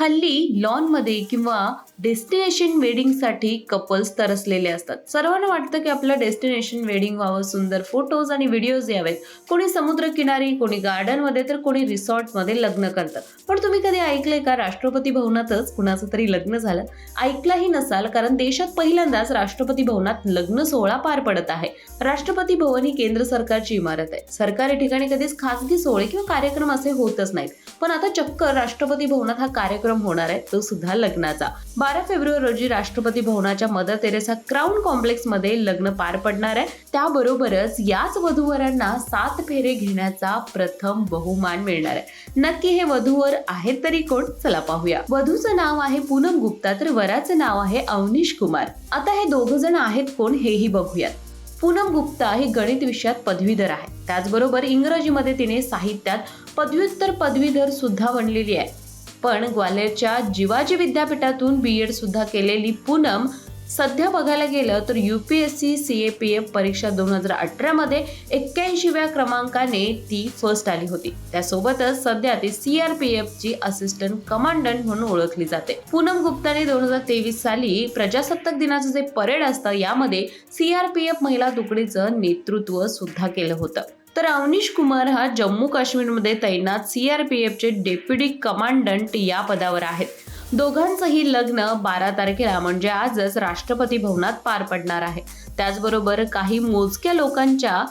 हल्ली लॉनमध्ये किंवा डेस्टिनेशन वेडिंगसाठी कपल्स तरसलेले असतात. सर्वांना वाटतं की आपलं डेस्टिनेशन वेडिंग व्हावं सुंदर फोटोज आणि व्हिडिओज यावेत. कोणी समुद्रकिनारी कोणी गार्डनमध्ये तर कोणी रिसॉर्टमध्ये लग्न करतात. पण तुम्ही कधी ऐकलंय का? राष्ट्रपती भवनातच कुणाचं तरी लग्न झालं? ऐकलाही नसाल कारण देशात पहिल्यांदाच राष्ट्रपती भवनात लग्न सोहळा पार पडत आहे. राष्ट्रपती भवन ही केंद्र सरकारची इमारत आहे. सरकारी ठिकाणी कधीच खासगी सोहळे किंवा कार्यक्रम असे होतच नाहीत. पण आता चक्क राष्ट्रपती भवनात हा कार्यक्रम होणार आहे तो सुद्धा लग्नाचा. बारा फेब्रुवारी रोजी राष्ट्रपती भवनाच्या मदर तेरेसा क्राऊन कॉम्प्लेक्समध्ये लग्न पार पडणार आहे. त्याबरोबरच याच वधूवरांना सात फेरे घेण्याचा प्रथम बहुमान मिळणार आहे. नक्की हे वधूवर आहेत तरी कोण? चला पाहूया. वधूचं नाव आहे पूनम गुप्ता तर वराचं नाव आहे अवनीश कुमार. आता हे दोघ जण आहेत कोण हेही बघूयात. पूनम गुप्ता ही गणित विषयात पदवीधर आहे त्याचबरोबर इंग्रजीमध्ये तिने साहित्यात पदव्युत्तर पदवीधर सुद्धा बनलेली आहे. पण ग्वाल्हेरच्या जिवाजी विद्यापीठातून बी एडसुद्धा केलेली पूनम सध्या बघायला गेलं तर U P S C C A P F परीक्षा दोन हजार अठरामध्ये एक्क्याऐंशीव्या क्रमांकाने ती फर्स्ट आली होती. त्यासोबतच सध्या ती सी आर पी एफ ची असिस्टंट कमांडंट म्हणून ओळखली जाते. पूनम गुप्ताने दोन हजार तेवीस साली प्रजासत्ताक दिनाचं जे परेड असतं यामध्ये सी आर पी एफ महिला तुकडीचं नेतृत्व सुद्धा केलं होतं. तर अवनीश कुमार हा जम्मू काश्मीरमध्ये तैनात सी आर पी एफचे डेप्युटी कमांडंट या पदावर आहेत. दोघांचंही लग्न बारा तारखेला म्हणजे आजच राष्ट्रपती भवनात पार पडणार आहे. त्याचबरोबर काही मोजक्या लोकांच्या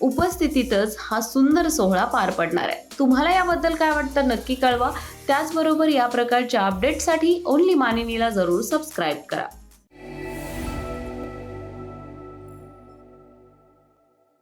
उपस्थितीतच हा सुंदर सोहळा पार पडणार आहे. तुम्हाला याबद्दल काय वाटतं नक्की कळवा. त्याचबरोबर या प्रकारच्या अपडेटसाठी ओनली मानिनीला जरूर सबस्क्राईब करा.